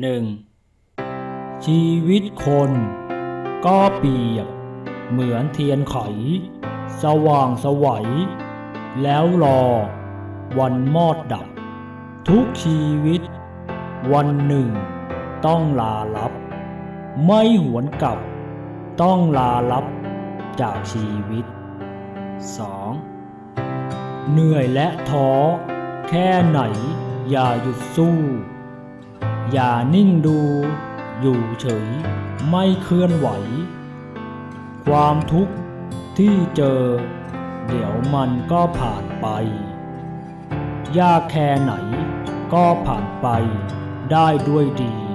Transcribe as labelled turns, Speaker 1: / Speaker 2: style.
Speaker 1: หนึ่งชีวิตคนก็เปียบเหมือนเทียนไข สว่างสวัย แล้วรอ วันมอดดับ ทุกชีวิต วันหนึ่ง ต้องลาลับ ไม่หวนกลับ ต้องลาลับจากชีวิต 2. เหนื่อยและท้อ แค่ไหนอย่าหยุดสู้ อย่านิ่งดู อยู่เฉย ไม่เคลื่อนไหว ความทุกข์ที่เจอ เดี๋ยวมันก็ผ่านไป ยากแค่ไหนก็ผ่านไปได้ด้วยดี